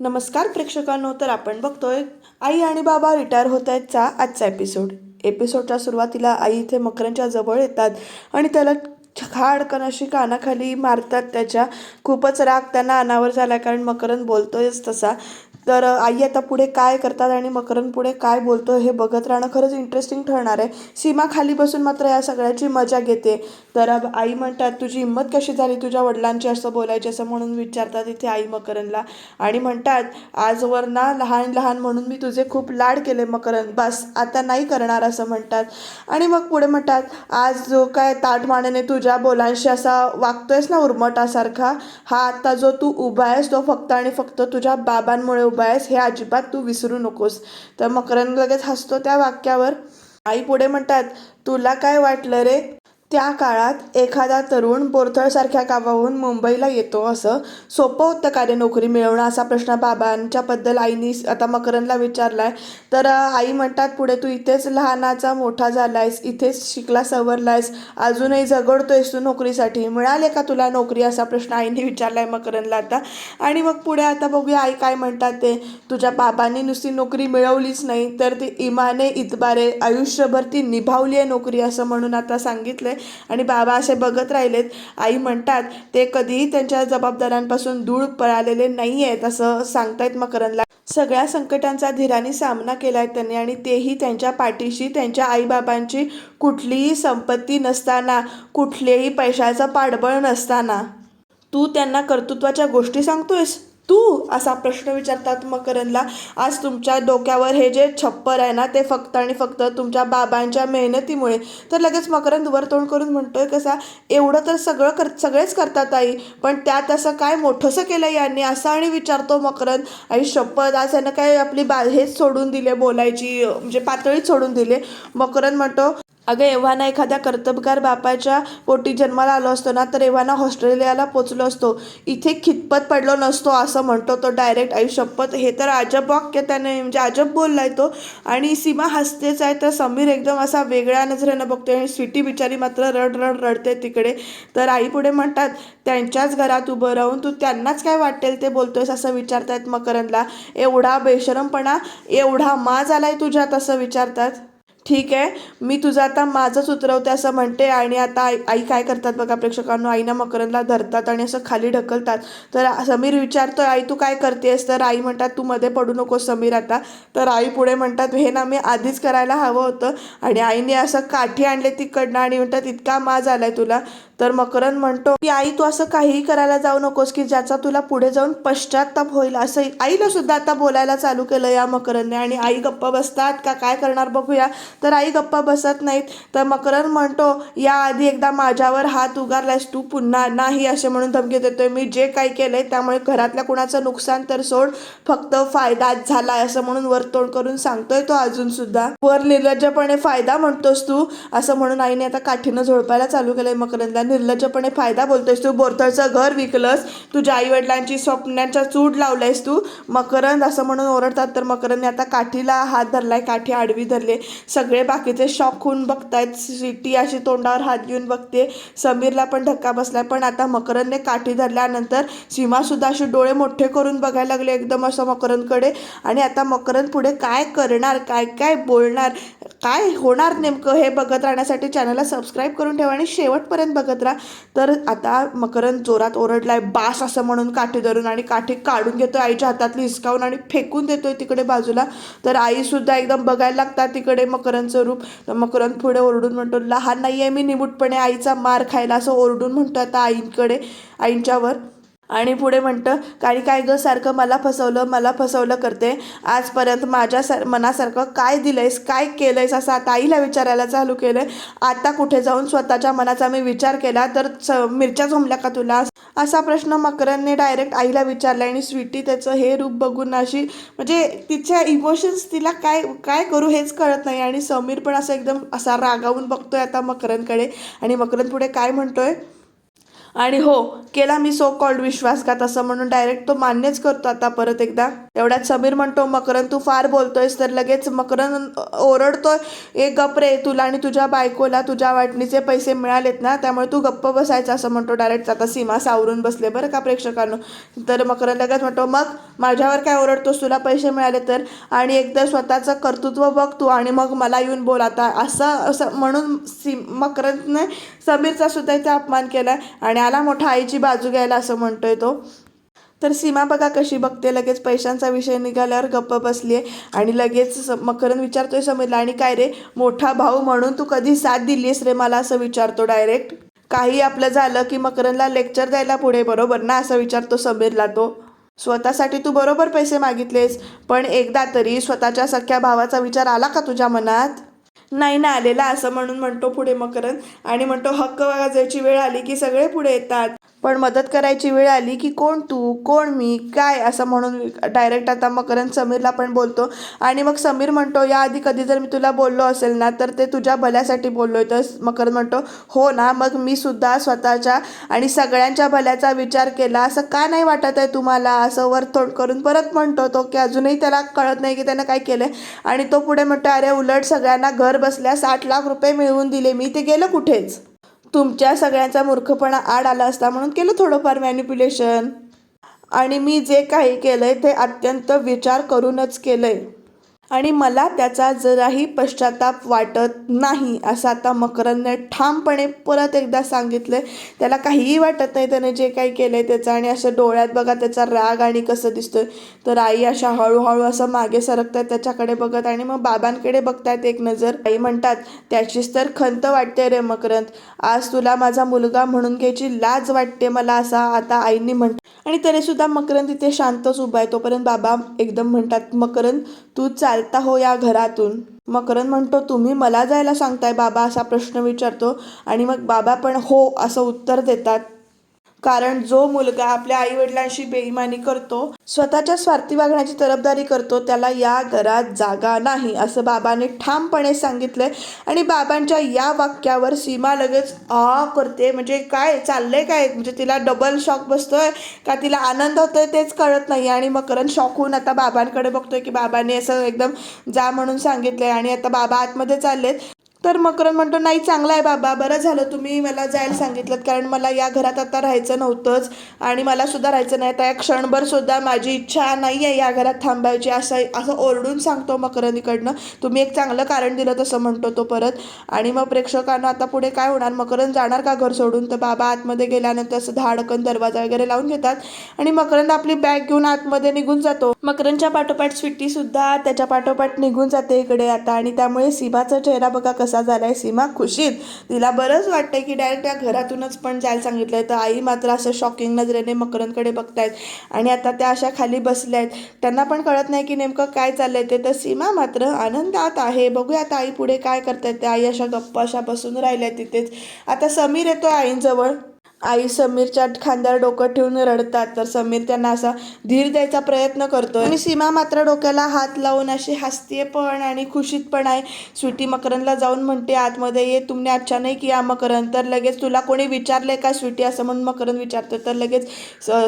नमस्कार प्रेक्षकांनो तर आपण बघतोय आई आणि बाबा रिटायर होत आहेतचा आजचा एपिसोड एपिसोडच्या सुरुवातीला आई इथे मकरांच्या जवळ येतात आणि त्याला खाडकन अशी कानाखाली मारतात. त्याच्या खूपच राग त्यांना अनावर झाला कारण मकरन बोलतोयच तसा. तर आई आता पुढे काय करतात आणि मकरन पुढे काय बोलतो हे बघत राहणं खरंच इंटरेस्टिंग ठरणार आहे. सीमा खाली बसून मात्र या सगळ्याची मजा घेते. तर आई म्हणतात तुझी हिंमत कशी झाली तुझ्या वडिलांची असं बोलायची असं म्हणून विचारतात इथे आई मकरनला आणि म्हणतात आजवर ना लहान लहान म्हणून मी तुझे खूप लाड केले मकरन बस आता नाही करणार असं म्हणतात. आणि मग पुढे म्हणतात आज जो काय ताटमानेने तुझ्या बोलांशी असा वागतोयस ना उर्मटासारखा हा आता जो तू उभा आहेस तो फक्त आणि फक्त तुझ्या बाबांमुळे उभा आहेस हे अजिबात तू विसरू नकोस. तर मकरन लगेच हसतो त्या वाक्यावर. आई पुढे म्हणतात तुला काय वाटलं रे? त्या काळात एखादा तरुण बोरथळसारख्या गावाहून मुंबईला येतो असं सोपं होतं का रे नोकरी मिळवणं असा प्रश्न बाबांच्याबद्दल आईनी आता मकरनला विचारला आहे तर आई म्हणतात पुढे तू इथेच लहानाचा मोठा झालायस इथेच शिकला सवरलायस अजूनही झगडतोयस तू नोकरीसाठी. मिळाले का तुला नोकरी? असा प्रश्न आईने विचारला आहे मकरनला आता. आणि मग पुढे आता बघूया आई काय म्हणतात ते तुझ्या बाबांनी नुसती नोकरी मिळवलीच नाही तर ती इमाने इतबारे आयुष्यभर ती निभावली आहे नोकरी असं म्हणून आता सांगितलंय. आणि बाबा असे बघत राहिलेत. आई म्हणतात ते कधीही त्यांच्या जबाबदाऱ्यांपासून दूर पळालेले नाही आहेत असं सांगतायत मकरनला सगळ्या संकटांचा धीराने सामना केलाय त्यांनी आणि तेही त्यांच्या पाठीशी. त्यांच्या आईबाबांची कुठलीही संपत्ती नसताना कुठलेही पैशाचं पाठबळ नसताना. तू त्यांना कर्तृत्वाच्या गोष्टी सांगतोयस? तू असा प्रश्न विचारतात मकरंदला आज तुमच्या डोक्यावर हे जे छप्पर आहे ना ते फक्त आणि फक्त तुमच्या बाबांच्या मेहनतीमुळे. तर लगेच मकरंद वर तोंड करून म्हणतोय कसा? एवढं तर सगळं कर सगळेच करतात आई पण त्यात असं काय मोठंसं केलं यांनी? असं आणि विचारतो मकरंद. आई शपथ आज यानं काय आपली बा हेच सोडून दिले बोलायची म्हणजे पातळीच सोडून दिले. मकरंद म्हणतो अगं एव्हाना एखाद्या कर्तबगार बापाच्या पोटी जन्माला आलो असतो ना तर एव्हाना ऑस्ट्रेलियाला पोचलो असतो. इथे खितपत पडलो नसतो असं म्हणतो तो डायरेक्ट. आई शपथ हे तर अजब वाक्य त्याने म्हणजे अजब बोललाय तो. आणि सीमा हसतेच आहे तर समीर एकदम असा वेगळ्या नजरेनं बघतोय आणि स्वीटी बिचारी मात्र रड रड रडते तिकडे. तर आई पुढे म्हणतात त्यांच्याच घरात उभं राहून तू त्यांनाच काय वाटेल ते बोलतोयस असं विचारतायत मकरंदला. एवढा बेशरमपणा एवढा माज आलाय तुझ्यात असं विचारतात. ठीक आहे. मी तुझं आता माझंच उतरवते असं म्हणते आणि आता आई आई काय करतात बघा प्रेक्षकांनो आईना मकरंदला धरतात आणि असं खाली ढकलतात. तर समीर विचारतोय आई तू काय करतेस? तर आई म्हणतात तू मध्ये पडू नकोस समीर आता. तर आई पुढे म्हणतात हे ना मी आधीच करायला हवं होतं आणि आईने असं काठी आणले तिकडनं आणि म्हणतात इतका माज आलाय तुला. तर मकरंद म्हणतो की आई तू असं काहीही करायला जाऊ नकोस की ज्याचा तुला पुढे जाऊन पश्चाताप होईल. असं आईला सुद्धा आता बोलायला चालू केलं या मकरंदने आणि आई गप्प बसतात का काय करणार बघूया. तर आई गप्पा बसत नाहीत. तर मकरंद म्हणतो याआधी एकदा माझ्यावर हात उगारलास तू पुन्हा नाही असे म्हणून धमकी देतोय. मी जे काही केलंय त्यामुळे घरातल्या कुणाचं नुकसान तर सोड फक्त फायदाच झालाय असं म्हणून वरतोड करून सांगतोय तो अजून सुद्धा. वर निर्लज्जपणे फायदा म्हणतोस तू असं म्हणून आईने आता काठीनं झोडपायला चालू केलंय मकरंदला. निर्लज्जपणे फायदा बोलतोयस तू बोरतळचं घर विकलंस तुझ्या आई वडिलांची स्वप्नांच्या चूड लावलायस तू मकरंद असं म्हणून ओरडतात. तर मकरंदने आता काठीला हात धरलाय काठी आडवी धरले सगळे बाकीचे शॉक होऊन बघतायत. सिटी अशी तोंडावर हात घेऊन बघते. समीरला पण धक्का बसलाय. पण आता मकरंदने काठी धरल्यानंतर सीमा सुद्धा असे डोळे मोठे करून बघायला लागले एकदम असं मकरंदकडे. आणि आता मकरंद पुढे काय करणार? काय काय बोलणार? काय होणार नेमकं हे बघत राहण्यासाठी चॅनलला सबस्क्राईब करून ठेवा आणि शेवटपर्यंत बघत राहा. तर आता मकरंद जोरात ओरडलाय बास असं म्हणून काठी धरून आणि काठी काढून घेतो आईच्या हातातली हिसकावून आणि फेकून देतोय तिकडे बाजूला. तर आई सुद्धा एकदम बघायला लागतात तिकडे मकरंद. मकरंदचं रूप. मकरंद पुढे ओरडून म्हणतो लहान नाही आहे मी निमूटपणे आईचा मार खायला असं ओरडून म्हणतो आता आईंकडे आईंच्यावर. आणि पुढे म्हणतं काही काय गं सारखं मला फसवलं मला फसवलं करते. आजपर्यंत माझ्या सार मनासारखं काय दिलंयस काय केलंयस असं आता आईला विचारायला चालू केलंय. आता कुठे जाऊन स्वतःच्या मनाचा मी विचार केला तर स मिरच्या झोमल्या का तुला? असा प्रश्न मकरनने डायरेक्ट आईला विचारला आणि स्वीटी त्याचं हे रूप बघून अशी म्हणजे तिच्या इमोशन्स तिला काय काय करू हेच कळत नाही. आणि समीर पण असं एकदम असा रागावून बघतोय आता मकरनकडे आणि मकरन पुढे काय म्हणतोय? आणि हो केला मी सो कॉल्ड विश्वासघात असं म्हणून डायरेक्ट तो मान्यच करतो आता परत एकदा. एवढ्यात समीर म्हणतो मकरन तू फार बोलतोयस. तर लगेच मकरन ओरडतोय ए गप रे तुला आणि तुझ्या बायकोला तुझ्या वाटणीचे पैसे मिळालेत ना त्यामुळे तू गप्प बसायचं असं म्हणतो डायरेक्ट आता सीमा सावरून बसले बरं का प्रेक्षकांनो. तर मकरन लगेच म्हणतो मग माझ्यावर काय ओरडतोस? तुला पैसे मिळाले तर? आणि एकदा स्वतःचं कर्तृत्व बघ तू आणि मग मला येऊन बोल आता. असं असं म्हणून सी मकरनने समीरचा सुद्धा इथे अपमान केला आहे आणि आला मोठा आईची बाजू घ्यायला असं म्हणतोय तो. तर सीमा बघा कशी बघते लगेच पैशांचा विषय निघाल्यावर गप्प बसली आहे आणि लगेच स- मकरंद विचारतोय समीरला आणि काय रे मोठा भाऊ म्हणून तू कधी साथ दिलीस रे मला? असं विचारतो डायरेक्ट काही आपलं झालं की मकरंदला लेक्चर द्यायला पुढे बरोबर ना? असं विचारतो समीरला तो. स्वतःसाठी तू बरोबर पैसे मागितलेस पण एकदा तरी स्वतःच्या सख्या भावाचा विचार आला का तुझ्या मनात? नाही ना आलेला असं म्हणून म्हणतो पुढे मकरन आणि म्हणतो हक्क वाजायची वेळ आली की सगळे पुढे येतात. पण मदत करायची वेळ आली की कोण तू कोण मी काय? असं म्हणून डायरेक्ट आता मकरंद समीरला पण बोलतो. आणि मग समीर म्हणतो याआधी कधी जर मी तुला बोललो असेल ना तर ते तुझ्या भल्यासाठी बोललोय. तर मकरंद म्हणतो हो ना मग मी सुद्धा स्वतःच्या आणि सगळ्यांच्या भल्याचा विचार केला. असं का नाही वाटत आहे तुम्हाला? असं वर तोंड करून परत म्हणतो तो की अजूनही त्याला कळत नाही की त्यानं काय केलं आणि तो पुढे म्हणतो अरे उलट सगळ्यांना घर बसल्या साठ लाख रुपये मिळवून दिले. मी ते गेलं कुठेच? तुमच्या सगळ्यांचा मूर्खपणा आड आला असता म्हणून केलं थोडंफार मॅन्युप्युलेशन आणि मी जे काही केलं आहे ते अत्यंत विचार करूनच केलं आहे आणि मला त्याचा जराही पश्चाताप वाटत नाही असं आता मकरंदने ठामपणे परत एकदा सांगितलं आहे त्याला काहीही वाटत नाही त्याने जे काही केलं आहे त्याचं. आणि असं डोळ्यात बघा त्याचा राग आणि कसं दिसतोय. तर आई अशा हळूहळू असं मागे सरकतात त्याच्याकडे बघत आणि मग बाबांकडे बघतायत एक नजर. आई म्हणतात त्याचीच तर खंत वाटते रे मकरंद. आज तुला माझा मुलगा म्हणून घ्यायची लाज वाटते मला असा आता आईंनी म्हणतात आणि तरीसुद्धा मकरंद तिथे शांतच उभा आहे. तोपर्यंत बाबा एकदम म्हणतात मकरंद तू चालता हो या घरातून. मकरंद म्हणतो तुम्ही मला जायला सांगताय? बाबा असा प्रश्न विचारतो आणि मग बाबा पण हो असं उत्तर देतात. कारण जो मुलगा आपल्या आई वडिलांशी बेईमानी करतो स्वतःच्या स्वार्थी वागण्याची तरफदारी करतो त्याला या घरात जागा नाही असं बाबाने ठामपणे सांगितलंय. आणि बाबांच्या या वाक्यावर सीमा लगेच आ करते. म्हणजे काय चाललंय काय? म्हणजे तिला डबल शॉक बसतोय का तिला आनंद होतोय तेच कळत नाही. आणि मकरण शॉक होऊन आता बाबांकडे बघतोय की बाबांनी असं एकदम जा म्हणून सांगितलंय. आणि आता बाबा आतमध्ये चाललेत. तर मकरन म्हणतो नाही चांगला आहे बाबा बरं झालं तुम्ही मला जायला सांगितलं कारण मला या घरात आता राहायचं नव्हतंच आणि मला सुद्धा राहायचं नाही. त्या क्षणभर सुद्धा माझी इच्छा नाही आहे या घरात थांबायची असं असं ओरडून सांगतो मकरंदीकडनं. तुम्ही एक चांगलं कारण दिलं तसं म्हणतो तो परत. आणि मग प्रेक्षकांना आता पुढे काय होणार? मकरंद जाणार का घर सोडून? तर बाबा आतमध्ये गेल्यानंतर असं धाडकन दरवाजा वगैरे लावून घेतात आणि मकरंद आपली बॅग घेऊन आतमध्ये निघून जातो. मकरंदच्या पाठोपाठ स्वीटी सुद्धा त्याच्या पाठोपाठ निघून जाते इकडे आता आणि त्यामुळे सीमाचा चेहरा बघा कसं झालाय सीमा खुशीत. तिला बरंच वाटतंय की डायरेक्ट त्या घरातूनच पण जायला सांगितलंय. तर आई मात्र असं शॉकिंग नजरेने मकरंदकडे बघतायत. आणि आता त्या अशा खाली बसल्या आहेत त्यांना पण कळत नाही की नेमकं काय चाललंय ते. तर सीमा मात्र आनंदात आहे. बघूया आता आई पुढे काय करतायत त्या आई अशा गप्पा अशा बसून राहिल्या तिथेच. आता समीर येतो आईंजवळ. आई समीरच्या खांद्यावर डोकं ठेवून रडतात तर समीर त्यांना असा धीर द्यायचा प्रयत्न करतोय. आणि सीमा मात्र डोक्याला हात लावून अशी हसतीये पण आणि खुशीत पण आहे. स्वीटी मकरनला जाऊन म्हणते आतमध्ये ये तुमने अच्छा नाही किया मकरन तर लगेच तुला कोणी विचारलंय का स्वीटी? असं म्हणून मकरन विचारतो तर लगेच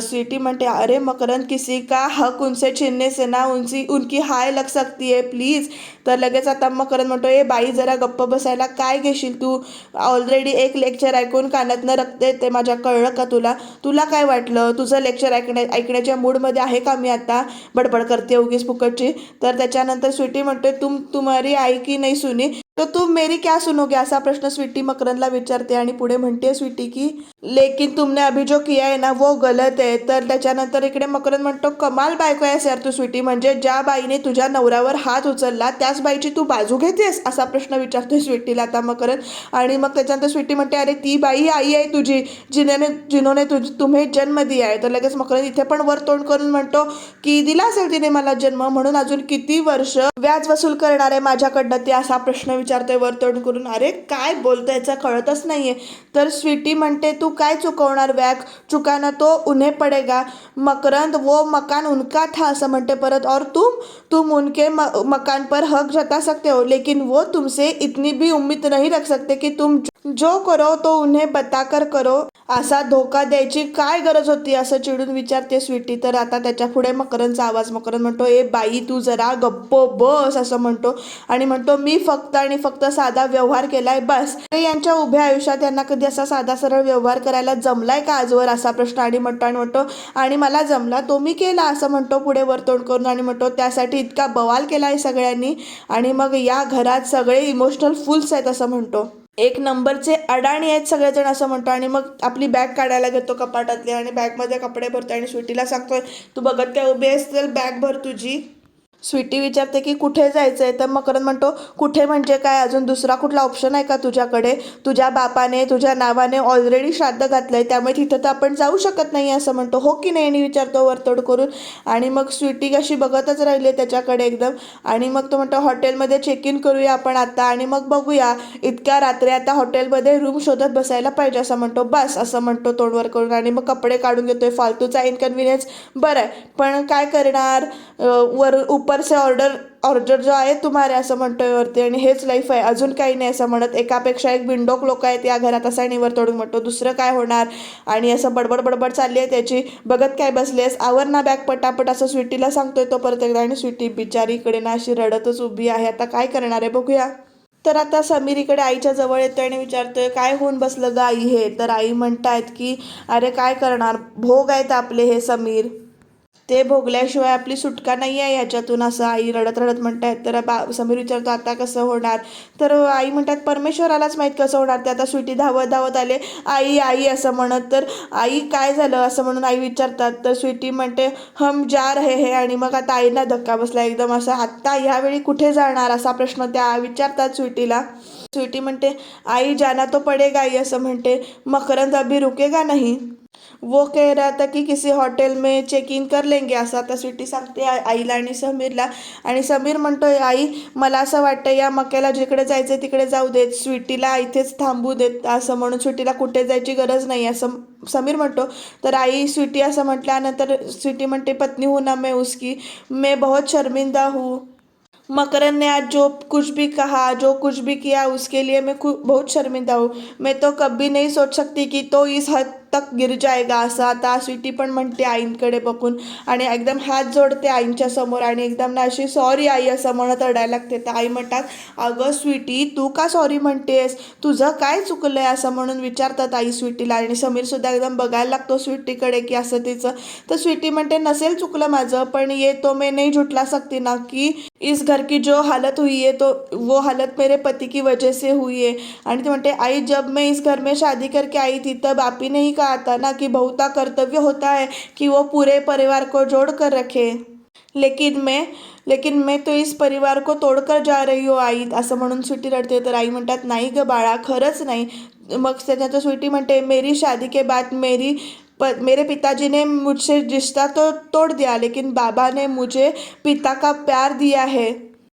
स्वीटी म्हणते अरे मकरन किसी का हक उनसे छीनने से ना? उनसी उनकी हाय लग सकती है प्लीज. तर लगेच आता मकरन म्हणतो ए बाई जरा गप्प बसायला काय घेशील तू? ऑलरेडी एक लेक्चर ऐकून कानातनं रक्त येते माझ्या कळलं का तुला? तुला काय वाटलं? तुझं लेक्चर ऐकण्या ऐकण्याच्या मूडमध्ये आहे का मी आता? बडबड करते उगीच फुकटची. तर त्याच्यानंतर स्वीटी म्हणते तुम तुम्हारी आई की नाही सुनी? तो तुम मेरी क्या सुनोगे? असा प्रश्न स्वीटी मकरनला विचारते आणि पुढे म्हणते स्वीटी की लेकिन तुमने अभी जो किया है ना वो गलत आहे तर त्याच्यानंतर इकडे मकरन म्हणतो कमाल बायको आहेस यार तू स्वीटी. म्हणजे ज्या बाईने तुझ्या नवऱ्यावर हात उचलला त्याच बाईची तू बाजू घेतेस? असा प्रश्न विचारतोय स्वीटीला आता मकरन आणि मग त्याच्यानंतर स्वीटी म्हणते अरे ती बाई आई आहे तुझी जिने जिनोने तुझ तुम्ही जन्म दिया आहे तर लगेच मकरन इथे पण वर तोंड करून म्हणतो की दिला असेल तिने मला जन्म? म्हणून अजून किती वर्ष व्याज वसूल करणार आहे माझ्याकडनं? ते असा प्रश्न विचार विचारतोय वरतोंड करून अरे काय बोलतोय कळतच नाहीये. तर स्वीटी म्हणते तू काय चुकवणार व्याग? चुकाना तो उन्हे पडेगा. मकरंद वो मकान उनका था असं म्हणते परत. और तुम? तुम उनके म- मकान पर हक जता सकते हो लेकिन वो तुमसे इतनी भी उम्मीद नहीं रख सकते कि तुम जो करो तो उन्हें बताकर करो. असा धोका द्यायची काय गरज होती? असं चिडून विचारते स्वीटी. तर आता त्याच्या पुढे मकरनचा आवाज मकरन म्हणतो ए बाई तू जरा गप्प बस असं म्हणतो. आणि म्हणतो मी फक्त आणि फक्त साधा व्यवहार केलाय बस. यांच्या उभ्या आयुष्यात यांना कधी असा साधा सरळ व्यवहार करायला जमलाय का आजवर? असा प्रश्न आणि म्हणतो आणि म्हणतो आणि मला जमला तो मी केला असं म्हणतो पुढे वरतोंड करून आणि म्हणतो त्यासाठी इतका बवाल केलाय सगळ्यांनी. आणि मग या घरात सगळे इमोशनल फुल्स आहेत असं म्हणतो. एक नंबरचे अडाणी आहेत सगळेजण असं म्हणतो. आणि मग आपली बॅग काढायला घेतो कपाटातली आणि बॅगमध्ये कपडे भरतो. आणि स्वीटीला सांगतोय तू बघत काय उभी आहेस तर बॅग भर तुझी. स्वीटी विचारते की कुठे जायचं आहे तर मकरंद म्हणतो कुठे म्हणजे काय? अजून दुसरा कुठला ऑप्शन आहे का तुझ्याकडे? तुझ्या बापाने तुझ्या नावाने ऑलरेडी श्राद्ध घातलं आहे त्यामुळे तिथं तर आपण जाऊ शकत नाही असं म्हणतो. हो की नाही? आणि विचारतो वरतोड करून. आणि मग स्वीटी कशी बघतच राहिली आहे त्याच्याकडे एकदम. आणि मग तो म्हणतो हॉटेलमध्ये चेक इन करूया आपण आता आणि मग बघूया. इतक्या रात्री आता हॉटेलमध्ये रूम शोधत बसायला पाहिजे असं म्हणतो. बस असं म्हणतो तोंडवर करून. आणि मग कपडे काढून घेतोय. फालतूचा इन्कन्व्हिनियन्स बरं आहे. पण काय करणार? वर उप ऊपर से ऑर्डर ऑर्डर जो आहे तुम्हारे असं म्हणतोय वरती आणि हेच लाईफ आहे. अजून काही नाही असं म्हणत. एकापेक्षा एक बिंडोक लोक आहेत या घरात. असं आणि वर तोडून म्हणतो दुसरं काय होणार? आणि असं बडबड बडबड चालली आहे त्याची. बघत काय बसलेस आवर ना बॅग पटापट असं स्वीटीला सांगतोय तो परत एकदा. आणि स्वीटी बिचारी इकडे ना अशी रडतच उभी आहे. आता काय करणार आहे बघूया. तर आता समीर इकडे आईच्या जवळ येतोय आणि विचारतोय काय होऊन बसलं ग आई हे? तर आई म्हणतायत की अरे काय करणार? भोग आहेत आपले हे समीर. ते भोगल्याशिवाय आपली सुटका नाही आहे याच्यातून असं आई रडत रडत म्हणतायत. तर बा समीर विचारतो आता कसं होणार? तर आई म्हणतात परमेश्वरालाच माहीत कसं होणार? ते आता स्वीटी धावत धावत आले. आई आई असं म्हणत. तर आई काय झालं असं म्हणून आई विचारतात. तर स्वीटी म्हणते हम जा रहे हे. आणि मग आता आईना धक्का बसला एकदम असा आत्ता ह्यावेळी कुठे जाणार? असा प्रश्न त्या विचारतात स्वीटीला स्वीटी म्हणते आई जाना तो पडेगा आई असं म्हणते मकरंद अभी रुकेगा नाही? वो कह रहा था की किसी हॉटेल में चेक इन कर लेंगे असं आता स्वीटी सांगते आईला आणि समीरला. आणि समीर म्हणतोय आई मला असं वाटतं या मक्याला जिकडे जायचं तिकडे जाऊ देत. स्वीटीला इथेच थांबू देत. असं म्हणून स्वीटीला कुठे जायची गरज नाही असं समीर म्हणतो. तर आई स्वीटी असं म्हटल्यानंतर स्वीटी म्हणते पत्नी हूँ ना मैं उसकी. मैं बहुत शर्मिंदा हूँ. मकरन ने आज जो कुछ भी कहा जो कुछ भी किया उसके लिए मैं खूब बहुत शर्मिंदा हूँ. मैं तो कभी नहीं सोच सकती की तो इस हद तक गिर जायगा असं. आता स्वीटी पण म्हणते आईंकडे बघून. आणि एकदम हात जोडते आईंच्या समोर. आणि एकदम ना अशी सॉरी आई असं म्हणत रडायला लागते. तर आई म्हणतात अगं स्वीटी तू का सॉरी म्हणतेस? तुझं काय चुकलं आहे असं म्हणून विचारतात आई स्वीटीला. आणि समीर सुद्धा एकदम बघायला लागतो स्वीटीकडे की असं तिचं. तर स्वीटी म्हणते नसेल चुकलं माझं पण ये तो मैं नाही झुटला सकती ना की इस घर की जो हालत हुई है तो वो हालत मेरे पति की वजह से हुई है. आणि ती म्हणते आई जब मैं इस घर में शादी करके आई थी तब आपी ही आता ना कि बहुता कर्तव्य होता है कि वो पूरे परिवार को जोड़ कर रखे। लेकिन मैं लेकिन मैं तो इस परिवार को तोडकर जा रही हो आई। असं म्हणून स्वीटी रडते तर आई म्हणतात नाही ग बाळा खरंच नाही. मग त्याच्यात स्वीटी म्हणते मेरी शादी के बाद मेरी प मेरे पिताजी ने मुझसे रिश्ता तो तोड़ दिया लेकिन बाबा ने मुझे पिता का प्यार दिया है.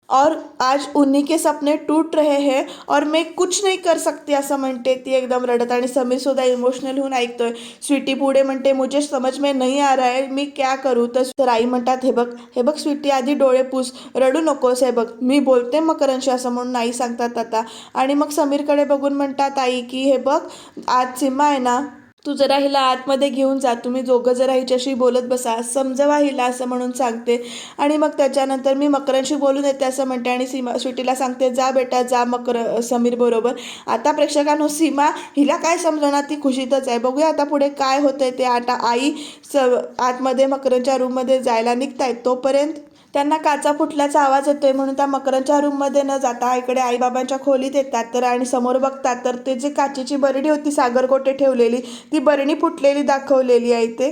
और आज उन्हीं के सपने टूट रहे हैं और मैं कुछ नहीं कर सकती असं म्हणते ती एकदम रडत आणि समीर सुद्धा इमोशनल होऊन ऐकतोय स्वीटी पुढे म्हणते मुझे समझ में नहीं आ रहा है मी क्या करू? तर तर आई म्हणतात हे बघ हे बघ स्वीटी आधी डोळे पूस रडू नकोस हे बघ मी बोलते मकरांशी असं म्हणून आई सांगतात आता. आणि मग समीरकडे बघून म्हणतात आई की हे बघ आज सीमा आहे ना तू जरा हिला आतमध्ये घेऊन जा. तुम्ही दोघं जरा हिच्याशी बोलत बसा. समजवा हिला असं म्हणून सांगते. आणि मग त्याच्यानंतर मी मकरांशी बोलून येते असं म्हणते. आणि सीमा स्वीटीला सांगते जा बेटा जा मकर समीर बरोबर. आता प्रेक्षकांनो सीमा हिला काय समजणार ती खुशीतच आहे. बघूया आता पुढे काय होतंय ते. आता आई स आतमध्ये मकरांच्या रूममध्ये जायला निघतायत. तोपर्यंत त्यांना काचा फुटल्याचा आवाज येतोय म्हणून त्या मकरांच्या रूममध्ये न जाता इकडे आईबाबांच्या खोलीत येतात. तर आणि समोर बघतात तर ते जे काचेची बरणी होती सागरकोटे ठेवलेली ती बरणी फुटलेली दाखवलेली आहे ते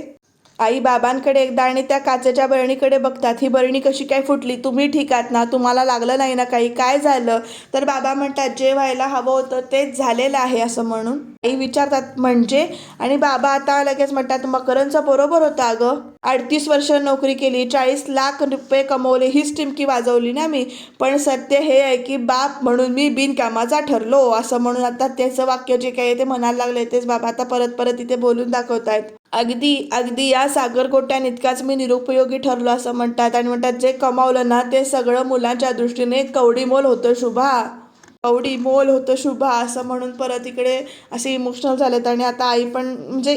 आई बाबांकडे एकदा आणि त्या काचेच्या बरणीकडे बघतात ही बरणी कशी काय फुटली? तुम्ही ठीक आहात ना? तुम्हाला लागलं नाही ना काही? काय झालं? तर बाबा म्हणतात जे व्हायला हवं होतं तेच झालेलं आहे असं म्हणून आई विचारतात म्हणजे? आणि बाबा आता लगेच म्हणतात मकरंचं बरोबर होतं अगं. अडतीस वर्ष नोकरी केली चाळीस लाख रुपये कमवले हीच टिमकी वाजवली ना मी. पण सत्य हे आहे की बाप म्हणून मी बिनकामाचा ठरलो असं म्हणून आता त्याचं वाक्य जे काही आहे ते म्हणायला लागले तेच बाबा आता परत परत इथे बोलून दाखवत आहेत अगदी अगदी या सागरकोट्यान इतकाच मी निरुपयोगी ठरलो असं म्हणतात आणि म्हणतात जे कमावलं ना ते सगळं मुलांच्या दृष्टीने कवडीमोल होतं शुभा. कवडी मोल होतं शुभा असं म्हणून परत इकडे असे इमोशनल झालेत. आणि आता आई पण म्हणजे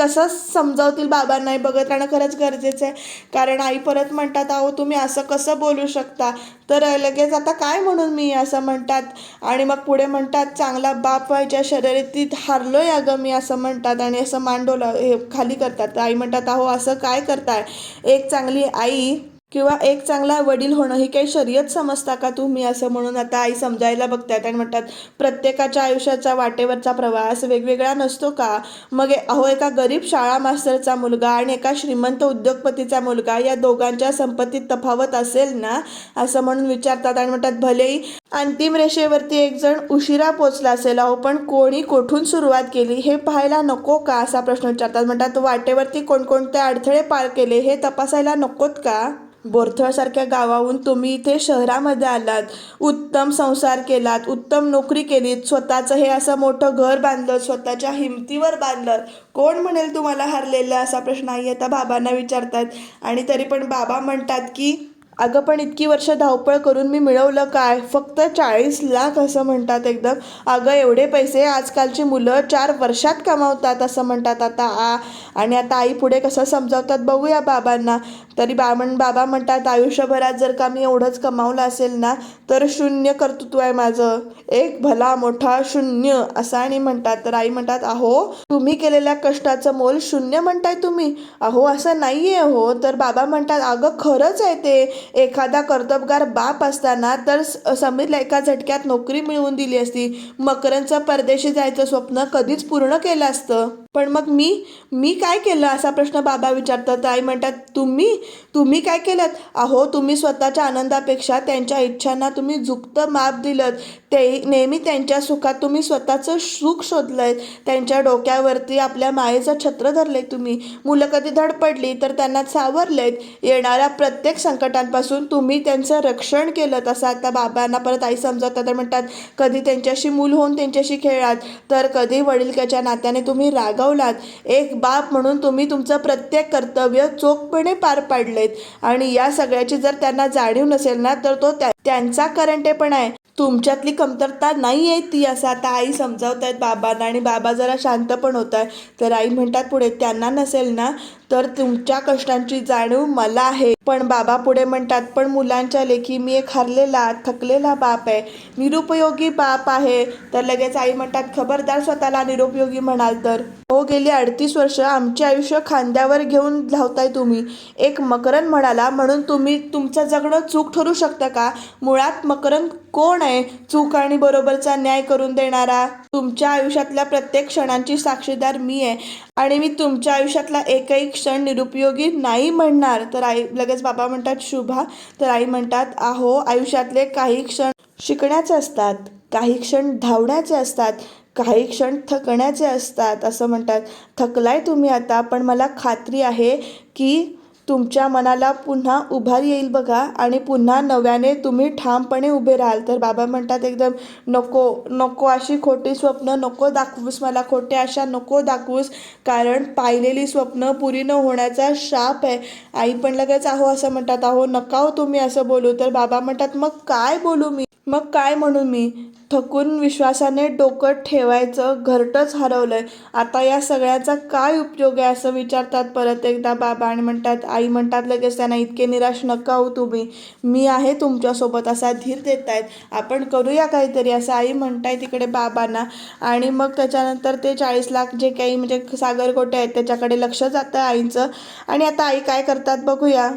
कसं समजावतील बाबांनाही बघत राहणं खरंच गरजेचं आहे. कारण आई परत म्हणतात अहो तुम्ही असं कसं बोलू शकता? तर लगेच आता काय म्हणून मी असं म्हणतात? आणि मग पुढे म्हणतात चांगला बाप व्हायच्या शर्यतीत हारलोय अगं मी असं म्हणतात आणि असं मांडवलं हे खाली करतात. तर आई म्हणतात अहो असं काय करताय? एक चांगली आई किंवा एक चांगला वडील होणं ही काही शर्यत समजता का तुम्ही असं म्हणून आता आई समजायला बघतात आणि म्हणतात प्रत्येकाच्या आयुष्याचा वाटेवरचा प्रवास वेगवेगळा नसतो का? मग अहो एका गरीब शाळा मास्तरचा मुलगा आणि एका श्रीमंत उद्योगपतीचा मुलगा या दोघांच्या संपत्तीत तफावत असेल ना? असं म्हणून विचारतात आणि म्हणतात भलेही अंतिम रेषेवरती एक जण उशिरा पोचला असेल अहो पण कोणी कोठून सुरुवात केली हे पाहायला नको का? असा प्रश्न विचारतात. म्हणतात वाटेवरती कोणकोणते अडथळे पार केले हे तपासायला नकोत का? बोरथळसारख्या गावाहून तुम्ही इथे शहरामध्ये आलात. उत्तम संसार केलात उत्तम नोकरी केलीत. स्वतःचं हे असं मोठं घर बांधलं स्वतःच्या हिमतीवर बांधलं. कोण म्हणेल तुम्हाला हरलेलं? असा प्रश्न आई आता बाबांना विचारतात. आणि तरी पण बाबा म्हणतात की अगं पण इतकी वर्ष धावपळ करून मी मिळवलं काय? फक्त चाळीस लाख असं म्हणतात एकदम. अगं एवढे पैसे आजकालची मुलं चार वर्षात कमावतात असं म्हणतात आता. आ आणि आता आई पुढे कसं समजावतात बघूया बाबांना. तरी बामण बाबा म्हणतात आयुष्यभरात जर का मी एवढंच कमावलं असेल ना तर शून्य कर्तृत्व आहे माझं. एक भला मोठा शून्य असं आणि म्हणतात. तर आई म्हणतात अहो तुम्ही केलेल्या कष्टाचं मोल शून्य म्हणताय तुम्ही. अहो असं नाही आहे हो. तर बाबा म्हणतात अगं खरंच आहे ते. एखादा कर्तबगार बाप असताना तर स- समीरला एका झटक्यात नोकरी मिळवून दिली असती. मकरंदचं परदेशी जायचं स्वप्न कधीच पूर्ण केलं असतं. पण मग मी मी काय केलं? असा प्रश्न बाबा विचारतात. आई म्हणतात तुम्ही तुम्ही काय केलं अहो तुम्ही स्वतःच्या आनंदापेक्षा त्यांच्या इच्छांना तुम्ही झुकतं माप दिलं ते नेहमी त्यांच्या सुखात तुम्ही स्वतःचं सुख शोधलंय. त्यांच्या डोक्यावरती आपल्या मायेचं छत्र धरलंय तुम्ही. मुलं कधी धडपडली तर त्यांना सावरलेत येणाऱ्या प्रत्येक संकटांपासून तुम्ही त्यांचं रक्षण केलं तसं आता बाबांना परत आई समजवतात तर म्हणतात कधी त्यांच्याशी मूल होऊन त्यांच्याशी खेळात तर कधी वडिलक्याच्या नात्याने तुम्ही रागवलात एक बाप म्हणून तुम्ही तुमचं प्रत्येक कर्तव्य चोखपणे पार पाडलेत. आणि या सगळ्याची जर त्यांना जाणीव नसेल ना तर तो त्यांचा करंटेपणा आहे. तुमच्यातली कमतरता नाही आहे ती असं. आता आई समजावत आहेत बाबांना आणि बाबा जरा शांत पण होत आहे तर आई म्हणतात पुढे त्यांना नसेल ना तर तुमच्या कष्टांची जाणीव मला आहे. पण बाबा पुढे म्हणतात पण मुलांच्या लेखी मी एक हरलेला थकलेला बाप आहे. निरुपयोगी बाप आहे. तर लगेच आई म्हणतात खबरदार स्वतःला निरुपयोगी म्हणाल तर. हो गेली अडतीस वर्ष आमचे आयुष्य खांद्यावर घेऊन धावताय तुम्ही. एक मकरन म्हणाला म्हणून तुम्ही तुमचं जगणं चूक ठरू शकतं का? मुळात मकरन कोण आहे? चूक आणि बरोबरचा न्याय करून देणारा तुमच्या आयुष्यातल्या प्रत्येक क्षणांची साक्षीदार मी आहे. आणि मी तुमच्या आयुष्यातला एकही क्षण निरुपयोगी नाही म्हणणार. तर आई लगेच बाबा म्हणतात शुभा. तर आई म्हणतात आहो आयुष्यातले काही क्षण शिकण्याचे असतात काही क्षण धावण्याचे असतात काही क्षण थकण्याचे असतात. असं म्हणतात. थकलाय तुम्ही आता पण मला खात्री आहे की तुमच्या मनाला पुन्हा उभार येईल बघा आणि पुन्हा नव्याने तुम्ही ठामपणे उभे राहाल. तर बाबा म्हणतात एकदम नको नको अशी खोटी स्वप्न नको दाखवूस मला खोटे अशा नको दाखवूस कारण पाहिलेली स्वप्न पुरी न होण्याचा शाप आहे. आई पण लगेच आहो असं म्हणतात आहो नका हो तुम्ही असं बोलू. तर बाबा म्हणतात मग काय बोलू मी? मग काय म्हणू मी? थकून विश्वासाने डोकं ठेवायचं घरटंच हरवलंय. आता या सगळ्याचा काय उपयोग आहे असं विचारतात परत एकदा बाबा आणि म्हणतात आई म्हणतात लगेच त्यांना इतके निराश नका हो तुम्ही. मी आहे तुमच्यासोबत असा धीर देत आहेत आपण करूया काहीतरी असं आई म्हणताय तिकडे बाबांना. आणि मग त्याच्यानंतर ते चाळीस लाख जे काही म्हणजे सागरकोटे आहेत त्याच्याकडे लक्ष जातं आईचं. आणि आता आई काय करतात बघूया.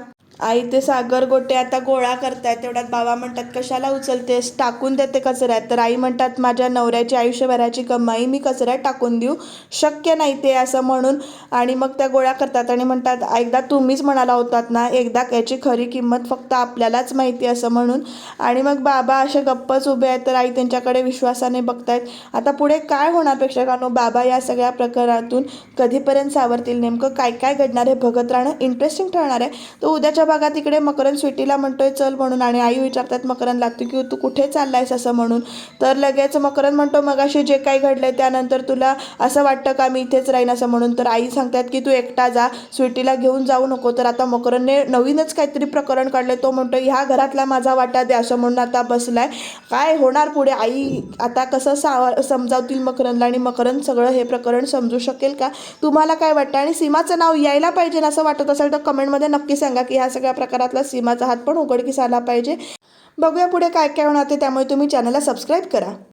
आई ते सागर गोटे आता गोळा करतायत. तेवढ्यात बाबा म्हणतात कशाला उचलतेस? टाकून देते कचऱ्यात. तर आई म्हणतात माझ्या नवऱ्याची आयुष्यभराची कमाई मी कचऱ्यात टाकून देऊ शक्य नाही ते असं म्हणून आणि मग त्या गोळ्या करतात आणि म्हणतात एकदा तुम्हीच म्हणाला होतात ना एकदा याची खरी किंमत फक्त आपल्यालाच माहिती असं म्हणून आणि मग बाबा असे गप्पच उभे आहेत. तर आई त्यांच्याकडे विश्वासाने बघतायत. आता पुढे काय होणार प्रेक्षकांनो? बाबा या सगळ्या प्रकारातून कधीपर्यंत सावरतील? नेमकं काय काय घडणार आहे बघत राहणं इंटरेस्टिंग ठरणार आहे. तर उद्याच्या बघा तिकडे मकरंद स्वीटीला म्हणतोय चल म्हणून. आणि आई विचारतात मकरंदला तू की तू कुठे चाललायस? असं म्हणून. तर लगेच मकरंद म्हणतो मगाशी जे काही घडलंय त्यानंतर तुला असं वाटतं का मी इथेच राहीन? असं म्हणून. तर आई सांगतात की तू एकटा जा स्वीटीला घेऊन जाऊ नको. तर आता मकरंदने नवीनच काहीतरी प्रकरण काढलंय. तो म्हणतो ह्या घरातला माझा वाटा दे असं म्हणून आता बसलाय. काय होणार पुढे? आई आता कसं साव समजावतील मकरंदला? आणि मकरंद सगळं हे प्रकरण समजू शकेल का? तुम्हाला काय वाटतं? आणि सीमाचं नाव यायला पाहिजे असं वाटत असेल तर कमेंटमध्ये नक्की सांगा की ह्या सगळ्या प्रकारातला सीमाचा हात पण उघडकीस आला पाहिजे. बघूया पुढे काय काय होणार ते त्यामुळे तुम्ही चॅनलला सबस्क्राईब करा.